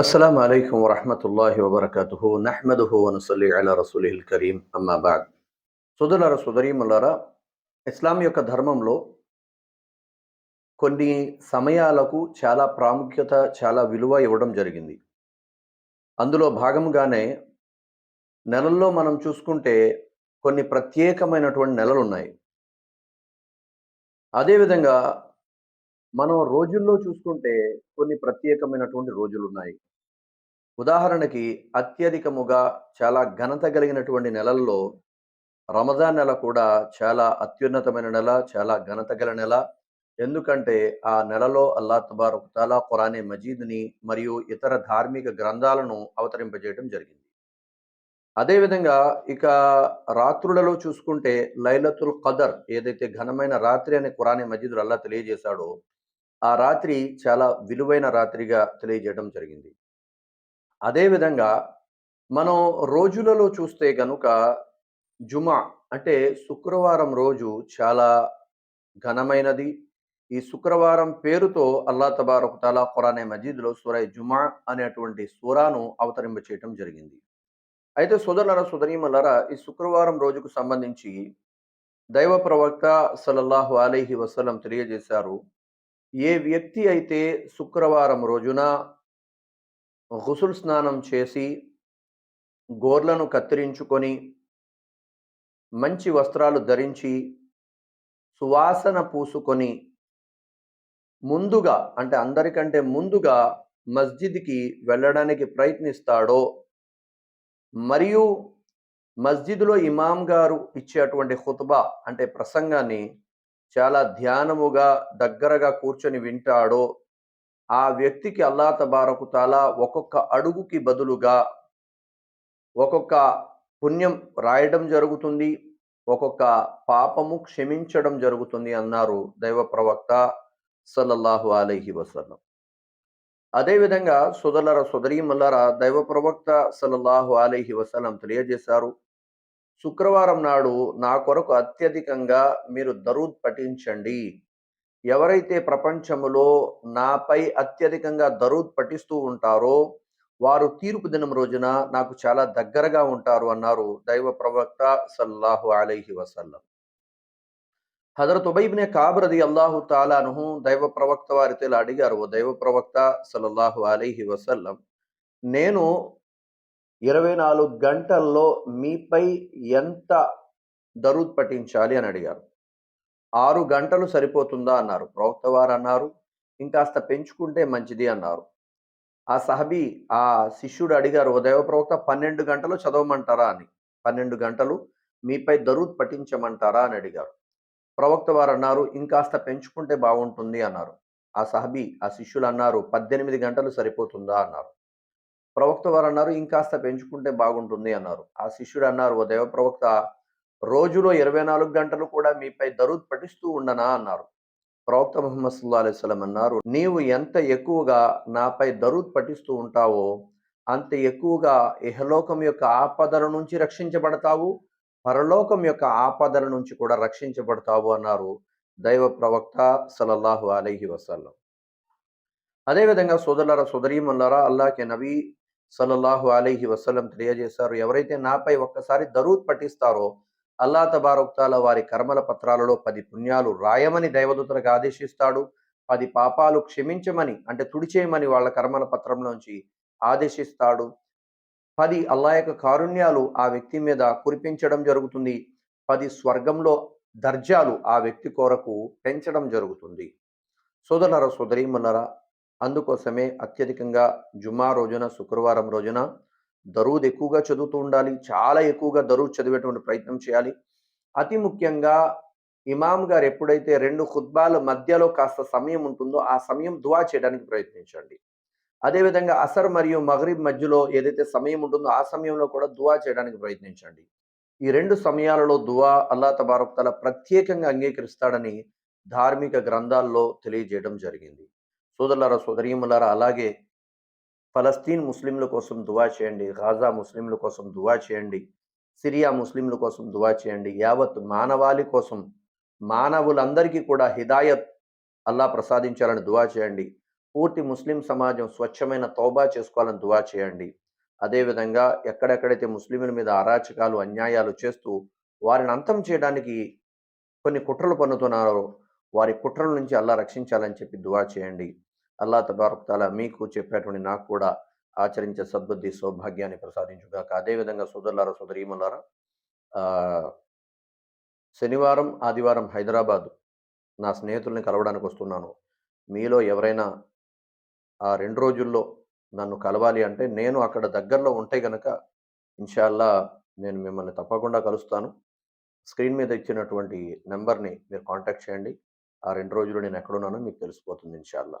అస్సలం అయికం వరహమతుల్లాహి వబర్కతు నహ్మదుహు వనసలి అలా రసూలిల్ కరీం అమ్మాబాద్ సుదలర సుదరీములరా ఇస్లాం యొక్క ధర్మంలో కొన్ని సమయాలకు చాలా ప్రాముఖ్యత చాలా విలువ ఇవ్వడం జరిగింది. అందులో భాగంగానే నెలల్లో మనం చూసుకుంటే కొన్ని ప్రత్యేకమైనటువంటి నెలలు ఉన్నాయి అదేవిధంగా మనం రోజుల్లో చూసుకుంటే కొన్ని ప్రత్యేకమైనటువంటి రోజులు ఉన్నాయి ఉదాహరణకి అత్యధికముగా చాలా ఘనత కలిగినటువంటి నెలల్లో రమజాన్ నెల కూడా చాలా అత్యున్నతమైన నెల చాలా ఘనత గల నెల. ఎందుకంటే ఆ నెలలో అల్లా తబారక్ తాలా ఖురానే మజీద్ని మరియు ఇతర ధార్మిక గ్రంథాలను అవతరింపజేయడం జరిగింది. అదేవిధంగా ఇక రాత్రులలో చూసుకుంటే లైలతుల్ ఖదర్ ఏదైతే ఘనమైన రాత్రి అని ఖురానే మజీదులు అల్లా తెలియజేశాడో ఆ రాత్రి చాలా విలువైన రాత్రిగా తెలియజేయడం జరిగింది. అదేవిధంగా మనం రోజులలో చూస్తే గనుక జుమా అంటే శుక్రవారం రోజు చాలా ఘనమైనది. ఈ శుక్రవారం పేరుతో అల్లా తబారక్ తాలా ఖురానే మజీద్లో సూరై జుమా అనేటువంటి సూరాను అవతరింప చేయటం జరిగింది. అయితే సోదరులరా సుధరీమలరా ఈ శుక్రవారం రోజుకు సంబంధించి దైవ ప్రవక్త సలల్లాహు అలైహి వసలం తెలియజేశారు. ఏ వ్యక్తి అయితే శుక్రవారం రోజున గుసుల్ స్నానం చేసి గోర్లను కత్తిరించుకొని మంచి వస్త్రాలు ధరించి సువాసన పూసుకొని ముందుగా అంటే అందరికంటే ముందుగా మస్జిద్కి వెళ్ళడానికి ప్రయత్నిస్తాడో మరియు మస్జిద్లో ఇమాం గారు ఇచ్చేటువంటి ఖుత్బా అంటే ప్రసంగాన్ని చాలా ధ్యానముగా దగ్గరగా కూర్చొని వింటాడో ఆ వ్యక్తికి అల్లా తబారకు తాలా ఒక్కొక్క అడుగుకి బదులుగా ఒక్కొక్క పుణ్యం రాయడం జరుగుతుంది ఒక్కొక్క పాపము క్షమించడం జరుగుతుంది అన్నారు దైవ ప్రవక్త సల్లల్లాహు అలైహి వసల్లం. అదేవిధంగా సుదలర సుదరీమల్లర దైవ ప్రవక్త సల్లల్లాహు అలైహి వసల్లం తెలియజేశారు శుక్రవారం నాడు నా కొరకు అత్యధికంగా మీరు దరూద్ పఠించండి ఎవరైతే ప్రపంచములో నాపై అత్యధికంగా దరూద్ పఠిస్తూ ఉంటారో వారు తీర్పు దినం రోజున నాకు చాలా దగ్గరగా ఉంటారు అన్నారు దైవ ప్రవక్త సల్లాహు అలైహి వసల్లం. హజరత్ ఉబైబ్నే కాబరది అల్లాహు తాలాను దైవ ప్రవక్త వారితో ఇలా అడిగారు ఓ దైవ ప్రవక్త సల్లల్లాహు అలైహి వసల్లం నేను ఇరవై నాలుగు గంటల్లో మీపై ఎంత దరూద్ పఠించాలి? అని అడిగారు. ఆరు గంటలు సరిపోతుందా అన్నారు. ప్రవక్త వారు అన్నారు ఇంకాస్త పెంచుకుంటే మంచిది అన్నారు. ఆ సహబీ ఆ శిష్యుడు అడిగారు ఓ ప్రవక్త పన్నెండు గంటలు చదవమంటారా? అని. పన్నెండు గంటలు మీపై దరూద్ పఠించమంటారా? అని అడిగారు. ప్రవక్త వారు అన్నారు ఇంకాస్త పెంచుకుంటే బాగుంటుంది అన్నారు. ఆ సహబీ ఆ శిష్యులు అన్నారు పద్దెనిమిది గంటలు సరిపోతుందా? అన్నారు. ప్రవక్త వారు అన్నారు ఇంకాస్త పెంచుకుంటే బాగుంటుంది అన్నారు. ఆ శిష్యుడు అన్నారు ఓ ప్రవక్త రోజులో ఇరవై నాలుగు గంటలు కూడా మీపై దరూద్ పఠిస్తూ ఉండనా అన్నారు. ప్రవక్త ముహమ్మద్ సుల్లా అలైస్లం అన్నారు నీవు ఎంత ఎక్కువగా నాపై దరూద్ పఠిస్తూ ఉంటావో అంత ఎక్కువగా ఇహలోకం యొక్క ఆపదల నుంచి రక్షించబడతావు పరలోకం యొక్క ఆపదల నుంచి కూడా రక్షించబడతావు అన్నారు దైవ ప్రవక్త సలల్లాహు అలైహి వసల్లం. అదేవిధంగా సోదరులారా సోదరీమల్లారా అల్లాహ్కి నబీ సల్లల్లాహు అలైహి వసలం తెలియజేశారు ఎవరైతే నాపై ఒక్కసారి దరూద్ పఠిస్తారో అల్లా తబారుక్తాల వారి కర్మల పత్రాలలో పది పుణ్యాలు రాయమని దైవదూతలకు ఆదేశిస్తాడు. పది పాపాలు క్షమించమని అంటే తుడిచేయమని వాళ్ళ కర్మల పత్రంలోంచి ఆదేశిస్తాడు. పది అల్లా యొక్క కారుణ్యాలు ఆ వ్యక్తి మీద కురిపించడం జరుగుతుంది. పది స్వర్గంలో దర్జాలు ఆ వ్యక్తి కొరకు పెంచడం జరుగుతుంది. సోదరులరా సోదరీమన్నరా అందుకోసమే అత్యధికంగా జుమా రోజున శుక్రవారం రోజున దరూద్ ఎక్కువగా చదువుతూ ఉండాలి చాలా ఎక్కువగా దరూద్ చదివేటువంటి ప్రయత్నం చేయాలి. అతి ముఖ్యంగా ఇమాం గారు ఎప్పుడైతే రెండు ఖుద్బాల మధ్యలో కాస్త సమయం ఉంటుందో ఆ సమయం దువా చేయడానికి ప్రయత్నించండి. అదేవిధంగా అసర్ మరియు మగరిబ్ మధ్యలో ఏదైతే సమయం ఉంటుందో ఆ సమయంలో కూడా దువా చేయడానికి ప్రయత్నించండి. ఈ రెండు సమయాలలో దువా అల్లా తబారక్ ప్రత్యేకంగా అంగీకరిస్తాడని ధార్మిక గ్రంథాల్లో తెలియజేయడం జరిగింది. సోదరులారా సోదరీములారా అలాగే ఫలస్తీన్ ముస్లింల కోసం దువా చేయండి గాజా ముస్లింల కోసం దువా చేయండి సిరియా ముస్లింల కోసం దువా చేయండి యావత్ మానవాళి కోసం మానవులందరికీ కూడా హిదాయత్ అల్లా ప్రసాదించాలని దువా చేయండి పూర్తి ముస్లిం సమాజం స్వచ్ఛమైన తౌబా చేసుకోవాలని దువా చేయండి. అదేవిధంగా ఎక్కడెక్కడైతే ముస్లింల మీద అరాచకాలు అన్యాయాలు చేస్తూ వారిని అంతం చేయడానికి కొన్ని కుట్రలు పన్నుతున్నారో వారి కుట్రల నుంచి అల్లా రక్షించాలని చెప్పి దువా చేయండి. అల్లా తబారక్ తాలా మీకు చెప్పేటువంటి నాకు కూడా ఆచరించే సద్బుద్ధి సౌభాగ్యాన్ని ప్రసాదించుగాక. అదేవిధంగా సోదరులారా సోదరీమలారా శనివారం ఆదివారం హైదరాబాద్ నా స్నేహితుల్ని కలవడానికి వస్తున్నాను. మీలో ఎవరైనా ఆ రెండు రోజుల్లో నన్ను కలవాలి అంటే నేను అక్కడ దగ్గరలో ఉంటే గనక ఇన్షాల్లా నేను మిమ్మల్ని తప్పకుండా కలుస్తాను. స్క్రీన్ మీద ఇచ్చినటువంటి నెంబర్ని మీరు కాంటాక్ట్ చేయండి. ఆ రెండు రోజులు నేను ఎక్కడున్నానో మీకు తెలిసిపోతుంది ఇన్షాల్లా.